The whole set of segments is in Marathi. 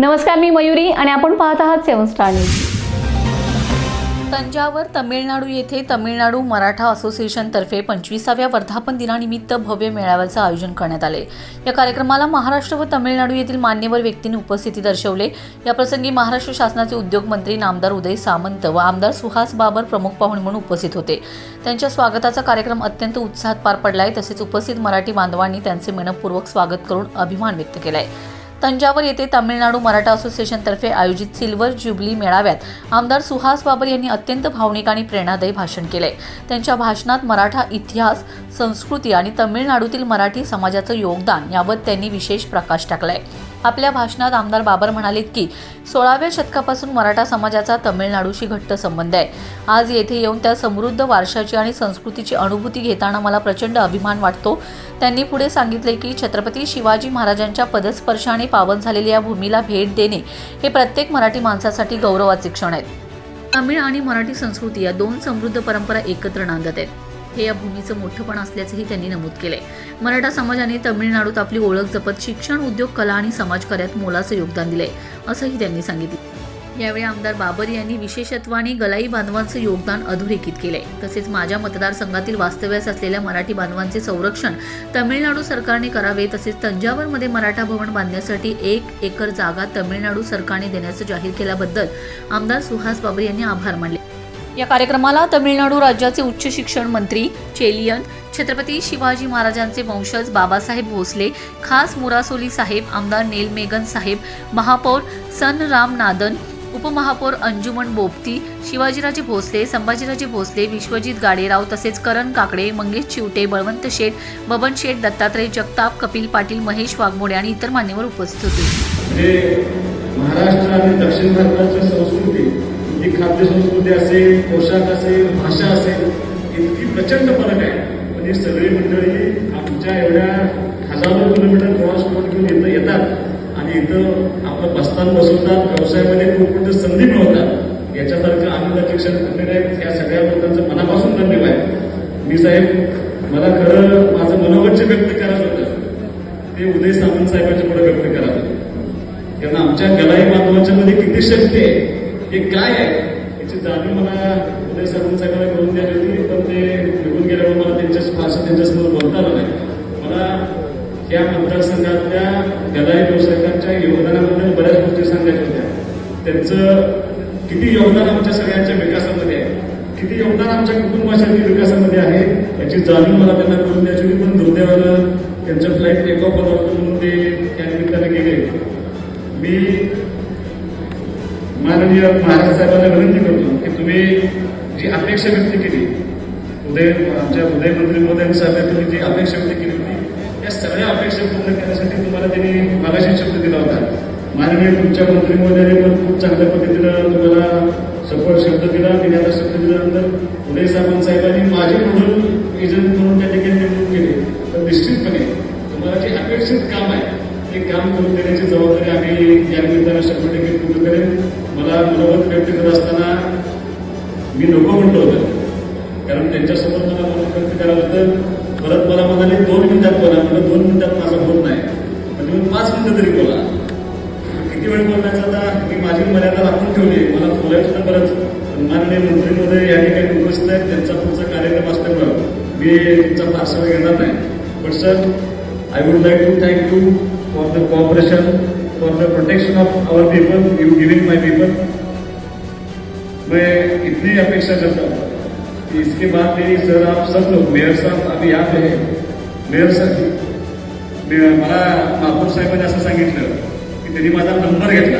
नमस्कार मी मयुरी आणि आपण पाहत आहात seven star news. Thanjavur Tamil Nadu येथे तमिळनाडू मराठा असोसिएशनतर्फे पंचवीसाव्या वर्धापन दिनानिमित्त भव्य मेळाव्याचं आयोजन करण्यात आले. या कार्यक्रमाला महाराष्ट्र व तमिळनाडू येथील मान्यवर व्यक्तींनी उपस्थिती दर्शवले. याप्रसंगी महाराष्ट्र शासनाचे उद्योग मंत्री नामदार उदय सामंत व आमदार सुहास बाबर प्रमुख पाहुणे म्हणून उपस्थित होते. त्यांच्या स्वागताचा कार्यक्रम अत्यंत उत्साहात पार पडला आहे तसेच उपस्थित मराठी बांधवांनी त्यांचे मनपूर्वक स्वागत करून अभिमान व्यक्त केला आहे तंजावर येथे तामिळनाडू मराठा असोसिएशनतर्फे आयोजित सिल्वर ज्युबली मेळाव्यात आमदार सुहास बाबर यांनी अत्यंत भावनिक आणि प्रेरणादायी भाषण केले. त्यांच्या भाषणात मराठा इतिहास संस्कृती आणि तमिळनाडूतील मराठी समाजाचं योगदान यावर त्यांनी विशेष प्रकाश टाकलाय. आपल्या भाषणात आमदार बाबर म्हणाले की सोळाव्या शतकापासून मराठा समाजाचा तमिळनाडूशी घट्ट संबंध आहे. आज येथे येऊन त्या समृद्ध वारशाची आणि संस्कृतीची अनुभूती घेताना मला प्रचंड अभिमान वाटतो. त्यांनी पुढे सांगितले की छत्रपती शिवाजी महाराजांच्या पदस्पर्शाने पावन झालेल्या या भूमीला भेट देणे हे प्रत्येक मराठी माणसासाठी गौरवाचे क्षण आहेत. तमिळ आणि मराठी संस्कृती या दोन समृद्ध परंपरा एकत्र नांदत आहेत. हे या भूमीचं मोठंपण असल्याचंही त्यांनी नमूद केलंय. मराठा समाजाने तमिळनाडूत आपली ओळख जपत शिक्षण उद्योग कला आणि समाजकार्यात मोलाचं योगदान दिलंय असंही त्यांनी सांगितलं. यावेळी आमदार बाबर यांनी विशेषत्वाने गलाई बांधवांचं योगदान अधोरेखित केलंय. तसेच माझ्या मतदारसंघातील वास्तव्यास असलेल्या मराठी बांधवांचे संरक्षण तमिळनाडू सरकारने करावे तसेच तंजावरमध्ये मराठा भवन बांधण्यासाठी एक एकर जागा तमिळनाडू सरकारने देण्याचं जाहीर केल्याबद्दल आमदार सुहास बाबर यांनी आभार मानले. या कार्यक्रमाला तमिळनाडू राज्याचे उच्च शिक्षण मंत्री चेलियन छत्रपती शिवाजी महाराजांचे वंशज बाबासाहेब भोसले खास मुरासोली साहेब आमदार नेलमेगन साहेब महापौर सन राम नादन उपमहापौर अंजुमन बोपती शिवाजीराजे भोसले संभाजीराजे भोसले विश्वजित गाडेराव तसेच करण काकडे मंगेश चिवटे बळवंत शेठ बबन शेठ दत्तात्रय जगताप कपिल पाटील महेश वाघमोडे आणि इतर मान्यवर उपस्थित होते. महाराष्ट्र आणि दक्षिण भारताची संस्कृती ही खाद्य संस्कृती असेल पोशाख असेल भाषा असेल इतकी प्रचंड फरक आहे. म्हणजे सगळी मंडळी आमच्या एवढ्या हजारो किलोमीटर प्रवास करून घेऊन इथं येतात. आणि इथं आपलं बसताना बसवतात. व्यवसायामध्ये खूप मोठे संधी मिळवतात. याच्यासारखं आनंदाचे क्षण कुठले नाहीत या सगळ्या लोकांचं मनापासून धन्यवाद आहे. मी साहेब मला खरं माझं मनोगत व्यक्त करायचं होतं. ते उदय सामंत साहेबांच्या पुढे व्यक्त करायचं होतं. कारण आमच्या कलाई बांधवांच्या मध्ये किती शक्ती आहे. हे काय आहे? याची जाणीव मला उदय सामंत करून द्यायची होती पण ते निघून गेल्यावर मला त्यांच्या फारसं त्यांच्यासमोर बोलता आलं नाही. मला या मतदारसंघातल्या गलाई व्यावसायिकांच्या योगदानाबद्दल बऱ्याच गोष्टी सांगायच्या होत्या. त्यांचं किती योगदान आमच्या सगळ्यांच्या विकासामध्ये आहे? किती योगदान आमच्या कुटुंबाच्या विकासामध्ये आहे? याची जाणीव मला त्यांना करून द्यायची होती पण दुर्दैवानं त्यांचं फ्लाईट टेक ऑफ होतं म्हणून ते त्या निमित्ताने गेले. मी माननीय महाराज साहेबांना विनंती करतो की तुम्ही जी अपेक्षा व्यक्त केली उदय आमच्या उदय मंत्री मोदय साहेब तुम्ही जी अपेक्षा व्यक्त केली होती त्या सगळ्या अपेक्षा पूर्ण करण्यासाठी तुम्हाला त्यांनी मागाशी शब्द दिला होता. माननीय तुमच्या मंत्री मोदयाने पण खूप चांगल्या पद्धतीनं तुम्हाला सपोर्ट शब्द दिला आणि शब्द दिल्यानंतर उदय सामंत साहेबांनी माझे नोडल एजंट म्हणून त्या ठिकाणी नेमणूक केली तर निश्चितपणे तुम्हाला जे अपेक्षित काम आहे ते काम करून देण्याची जबाबदारी आम्ही या निमित्तानं शंभर टक्के पूर्ण करेन. मला मनोगत व्यक्त करत असताना मी नको म्हणतो होतं. कारण त्यांच्यासोबत मला मनोगत व्यक्त करावं परत मला म्हणाले दोन मिनिटात बोला. म्हणलं दोन मिनिटात माझा होत नाही. म्हणजे मी पाच मिनिटं तरी बोला. किती वेळ बोलण्याचा आता? मी माझी मर्यादा राखून ठेवली मला बोलायचं तर बरंच. माननीय मंत्री महोदय या ठिकाणी उपस्थित आहेत. त्यांचा पुढचा कार्यक्रम असल्यामुळं मी तुमचा फारसा वेळ घेणार नाही. पण sir I would like to thank you for the cooperation for the protection of our people you giving my people मैं इतनी अपेक्षा करता हूँ कि इसके बाद मेरी सर आप सब लोग मेयर साहब अभी याद पे है मेयर साहेब मला महापौर साहेबांनी असं सांगितलं की त्यांनी माझा नंबर घेतला.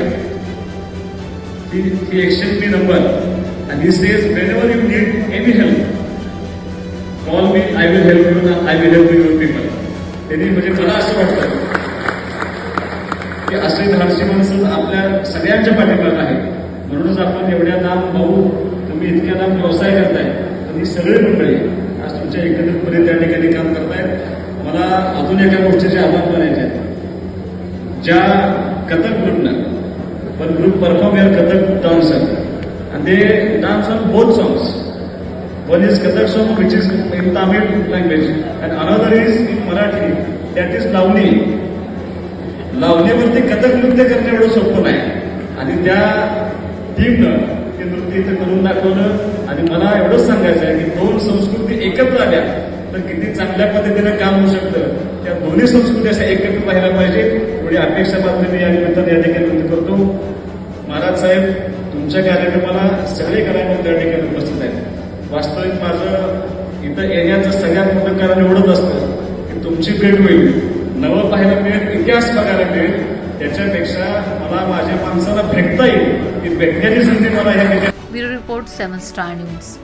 He he exchange me number. आणि he says whenever you need any help call me I will help you I will help your people त्यांनी म्हणजे मला असं वाटतं. हे असे धाडसी माणसं आपल्या सगळ्यांच्या पाठीमाग आहेत म्हणूनच आपण एवढ्या नाम भाऊ तुम्ही इतक्या नाम व्यवसाय करताय तर ही सगळी मंडळी आज तुमच्या एकत्रितपणे त्या ठिकाणी काम करतायत. मला अजून एका गोष्टीचे आभार मानायचे आहेत. ज्या कथक ग्रुपनं पण ग्रुप परफॉर्म या कथक डान्सर आणि ते dance on both songs one is Kathak song which is in Tamil language and another is in Marathi that is Lavani लावणीवरती म्हणजे कथक नृत्य करणं एवढं सोपं नाही. आणि त्या टीमनं ते नृत्य इथं करून दाखवलं. आणि मला एवढंच सांगायचं आहे की दोन संस्कृती एकत्र आल्या तर किती चांगल्या पद्धतीनं काम होऊ शकतं. त्या दोन्ही संस्कृती अशा एकत्र राहायला पाहिजे. एवढी अपेक्षा मात्र मी या निमित्ताने या ठिकाणी व्यक्त करतो. महाराज साहेब तुमच्या कार्यक्रमाला सगळे कलाकार त्या ठिकाणी उपस्थित आहेत. वास्तविक माझं इथं येण्याचं सगळ्यात मोठं कारण एवढंच असतं की तुमची भेट होईल. नवं पाहायला मिळेल इतिहास बघायला मिळेल. त्याच्यापेक्षा मला माझ्या माणसाला भेटता येईल. ही भेटण्याची संधी मला या bureau report seven star news.